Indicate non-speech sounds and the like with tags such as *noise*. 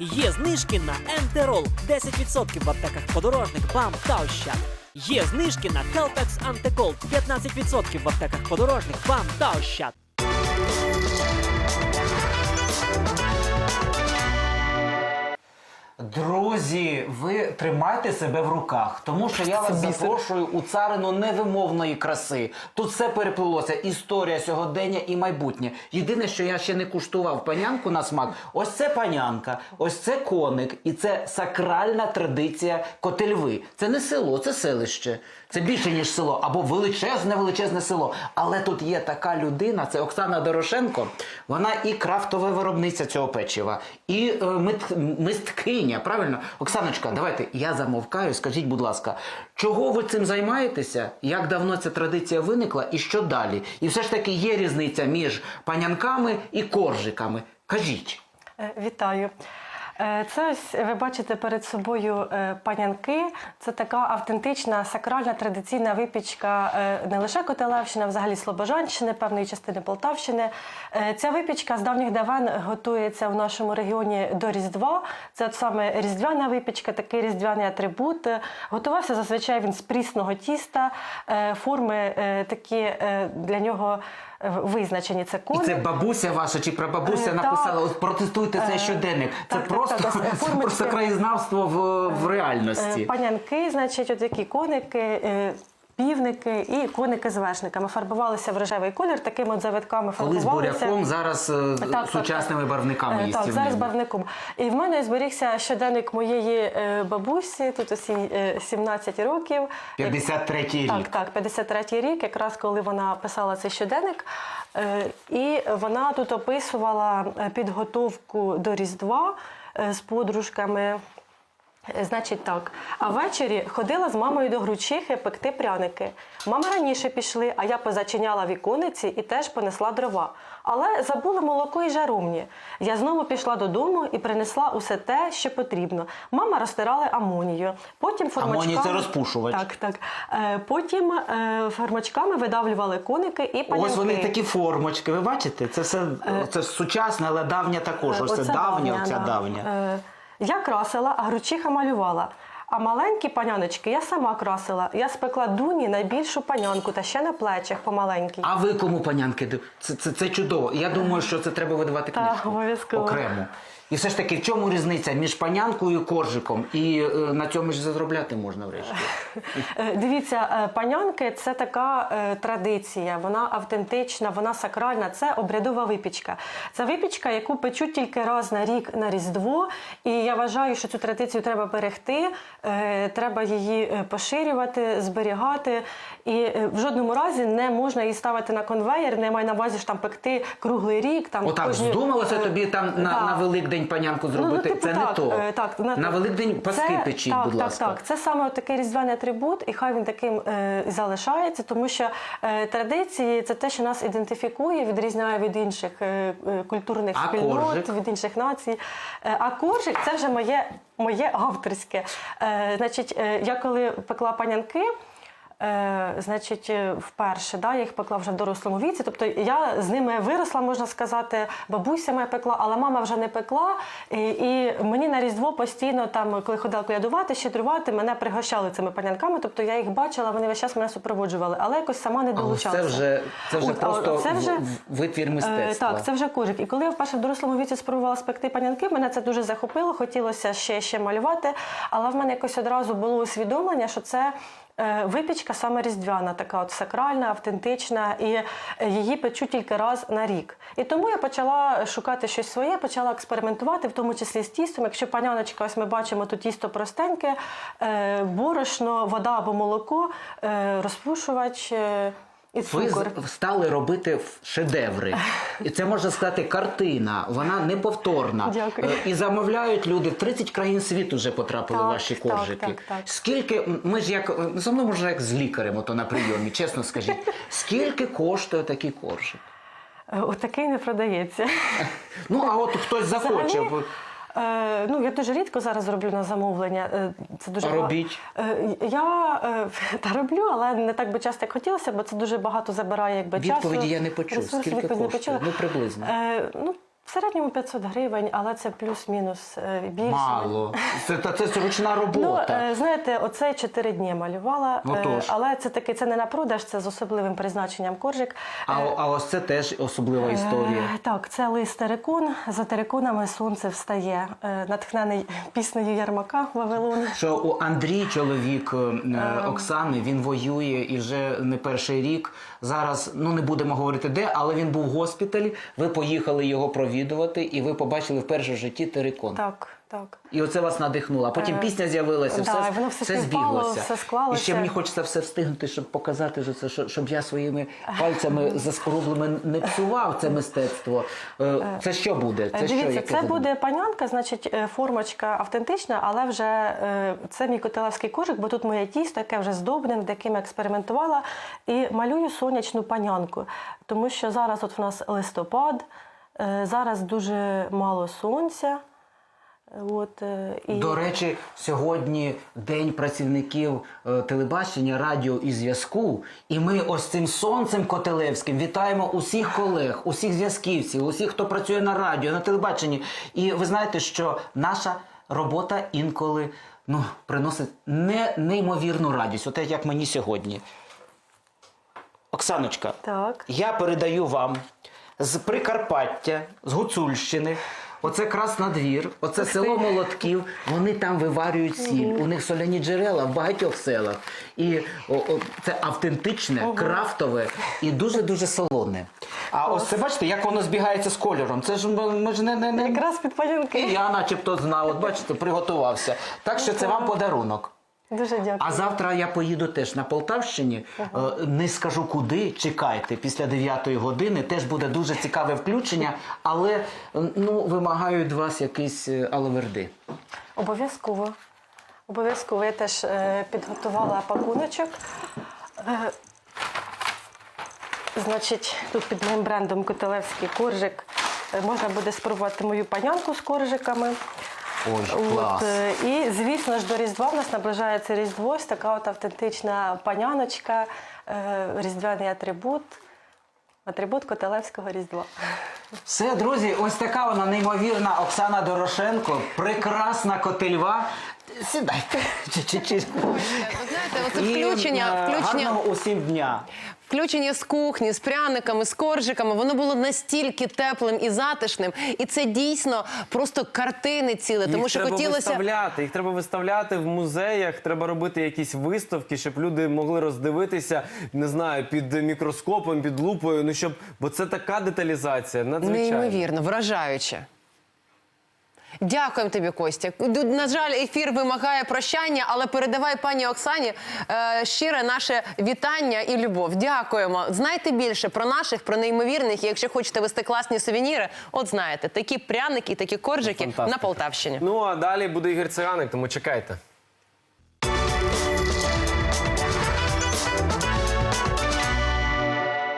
Є знижки на Ентерол 10% в аптеках подорожник, БАМ та Ощад. Є знижки на Хелпекс Антикол 15% в аптеках подорожник, БАМ та Ощад. Друзі, ви тримайте себе в руках, тому що я вас запрошую у царину невимовної краси. Тут все переплилося: історія сьогодення і майбутнє. Єдине, що я ще не куштував панянку на смак, ось це панянка, ось це коник, і це сакральна традиція Котельви. Це не село, це селище. Це більше ніж село, або величезне, величезне село. Але тут є така людина, це Оксана Дорошенко. Вона і крафтова виробниця цього печива, і е, мит- мисткиня. Правильно, Оксаночка, давайте я замовкаю. Скажіть, будь ласка, чого ви цим займаєтеся? Як давно ця традиція виникла, і що далі? І все ж таки є різниця між панянками і коржиками. Кажіть. Е, Вітаю. Е, Це ось ви бачите перед собою е, панянки. Це така автентична сакральна традиційна випічка е, не лише Котелевщини, а взагалі Слобожанщини, певної частини Полтавщини. Ця випічка з давніх давен готується в нашому регіоні до Різдва. Це от саме різдвяна випічка, такий різдвяний атрибут. Готувався зазвичай він з прісного тіста. Форми такі для нього визначені. Це І це бабуся ваша чи прабабуся Е, написала, от протестуйте цей Е, щоденник. Це так, просто, так, *laughs* так, це просто краєзнавство в, в Е, реальності. Панянки, значить, от які коники, е, півники і коники з вершниками. Фарбувалися в рожевий колір, такими от завитками Коли з фарбувалися. буряком, зараз е, Так, сучасними так. барвниками Е, Так, їстівними. зараз барвником. І в мене зберігся щоденник моєї е, бабусі, тут усі е, 17 років. 53-й рік. Так, так, 53-й рік, якраз коли вона писала цей щоденник. Е, І вона тут описувала е, підготовку до Різдва е, з подружками. Е, Значить так, а ввечері ходила з мамою до Гручихи пекти пряники. Мами раніше пішли, а я позачиняла вікониці і теж понесла дрова. Але забула молоко і жарумні. Я знову пішла додому і принесла усе те, що потрібно. Мама розтирала амонію. Потім формачками... Це розпушувач. Так, так. Е, Потім е, формачками видавлювали коники і панянки. Ось вони такі формочки. Ви бачите? Це все це сучасне, але давня також. Ось це давня, оця да. давня. Е, Я красила, а гручиха малювала. А маленькі паняночки я сама красила. Я спекла дуні найбільшу панянку та ще на плечах помаленькій. А ви кому панянки? Це, це, це чудово. Я думаю, що це треба видавати Так, книжку. обов'язково. Окремо. І все ж таки, в чому різниця між панянкою і коржиком? І е, на цьому ж заробляти можна врешті. *laughs* Е, Дивіться, е, панянки це така е, традиція, вона автентична, вона сакральна, це обрядова випічка. Це випічка, яку печуть тільки раз на рік на Різдво. І я вважаю, що цю традицію треба берегти, треба її е, поширювати, зберігати. І е, в жодному разі не можна її ставити на конвейер, не маю на увазі ж там пекти круглий рік. Там Отак кожні- здумалося е, тобі там на, так. на Великдень панянку зробити. Ну, типу, це не то. е, Так, на Великдень паски печіть, так, будь так, ласка. Так, це саме такий різдвяний атрибут, і хай він таким е, залишається, тому що е, традиції це те, що нас ідентифікує, відрізняє від інших е, е, культурних А спільнот, коржик? від інших націй. Е, а коржик це вже моє, моє авторське. Е, значить, е, я коли пекла панянки. Е, значить, е, вперше да, я їх пекла вже в дорослому віці. Тобто я з ними виросла, можна сказати, бабуся моя пекла, але мама вже не пекла. І, і мені на Різдво постійно, там, коли ходила колядувати, щедрувати, мене пригощали цими панянками. Тобто я їх бачила, вони весь час мене супроводжували, але якось сама не долучалася. це вже, це вже От, просто це вже- витвір Е, мистецтва. Так, це вже коржик. І коли я вперше в дорослому віці спробувала спекти панянки, мене це дуже захопило, хотілося ще, ще малювати. Але в мене якось одразу було усвідомлення, що це. Е, Випічка саме різдвяна, така от сакральна, автентична, і е, її печу тільки раз на рік. І тому я почала шукати щось своє, почала експериментувати, в тому числі з тістом. Якщо паняночка, ось ми бачимо тут тісто простеньке, е, борошно, вода або молоко, розпушувач і Ви цукор. стали робити шедеври. І це можна сказати картина. Вона неповторна. Дякую. Е, І замовляють люди. В 30 країн світу вже потрапили Так, ваші коржики. так, так. Скільки ми ж як е, зо мною можна як з лікарем, ото на прийомі, чесно скажіть. Скільки коштує такий коржик? Е, Отакий не продається. Ну а от хтось захоче. Взагалі, Е, ну, я дуже рідко зараз роблю на замовлення. Е, Це дуже А ба- робіть? Е, я е, *laughs* та роблю, але не так би часто, як хотілося, бо це дуже багато забирає якби, часу. Відповіді я не почув. ресурсів, Скільки відповіді не коштує? почула. Ну, приблизно. Е, ну, В середньому 500 гривень, але це плюс-мінус е, більше. Мало. Це, та це ручна Ну, робота. е, знаєте, оце 4 дні малювала, е, Отож. але це таки це не на продаж, це з особливим призначенням коржик. А, Е, а ось це теж особлива історія. Е, Так, це лист терекун. За терекунами сонце встає. Е, Натхнений піснею Ярмака Вавилон. Що у Андрій, чоловік е, Оксани, він воює і вже не перший рік. Зараз ну не будемо говорити де, але він був в госпіталі. Ви поїхали його провідувати, і ви побачили вперше в житті терикон. Так, так. І оце вас надихнуло. А потім Е, пісня з'явилася, все, воно все все співпало, збіглося. все склалося. І ще мені хочеться все встигнути, щоб показати, що це, що- щоб я своїми пальцями заскорублими не псував це мистецтво. Е, Це що буде? Це Дивіться, яке це буде панянка, значить, е, формочка автентична, але вже е, це мій котелевський кожик, бо тут моє тісто, яке вже здобне, над яким я експериментувала, і малюю сонячну панянку. Тому що зараз от в нас листопад, е, зараз дуже мало сонця. От, е, і... До речі, сьогодні день працівників е, телебачення, радіо і зв'язку. І ми ось цим сонцем Котелевським вітаємо усіх колег, усіх зв'язківців, усіх, хто працює на радіо, на телебаченні. І ви знаєте, що наша робота інколи ну, приносить не неймовірну радість, от як мені сьогодні. Оксаночка, Так. я передаю вам з Прикарпаття, з Гуцульщини. Оце Краснодвір, оце село Молотків. Вони там виварюють сіль. У них соляні джерела в багатьох селах. І о, о, це автентичне, крафтове і дуже дуже солоне. А ось це бачите, як воно збігається з кольором. Це ж ми, ж не, не, не... Якраз під І я, начебто, знав. От бачите, приготувався. Так що це вам подарунок. Дуже дякую. А завтра я поїду теж на Полтавщині. Е, Не скажу куди. Чекайте після 9 години. Теж буде дуже цікаве включення, але ну вимагаю від вас якийсь е, алаверди. Обов'язково. Обов'язково я теж е, підготувала пакуночок. Е, значить, тут під моїм брендом Котелевський коржик е, можна буде спробувати мою панянку з коржиками. Ой, клас. От, е, і, звісно ж, до Різдва в нас наближається Різдво, ось така от автентична паняночка, е, різдвяний атрибут, атрибут Котелевського Різдва. Все, друзі, ось така вона неймовірна Оксана Дорошенко, прекрасна котельва. Сідайте. *laughs* Ви знаєте, оце І, включення, е, включення, гарного усім дня. включення з кухні, з пряниками, з коржиками, воно було настільки теплим і затишним. І це дійсно просто картини ціле, тому їх що треба хотілося. виставляти. Їх треба виставляти в музеях. Треба робити якісь виставки, щоб люди могли роздивитися, не знаю, під мікроскопом, під лупою. Ну щоб, бо це така деталізація, надзвичайно. Неймовірно, вражаюче. Дякуємо тобі, Костя. На жаль, ефір вимагає прощання, але передавай пані Оксані е, щире наше вітання і любов. Дякуємо. Знайте більше про наших, про неймовірних. І якщо хочете вести класні сувеніри, от знаєте, такі пряники, такі коржики Фантастика. на Полтавщині. Ну а далі буде Ігор Циганик, тому чекайте.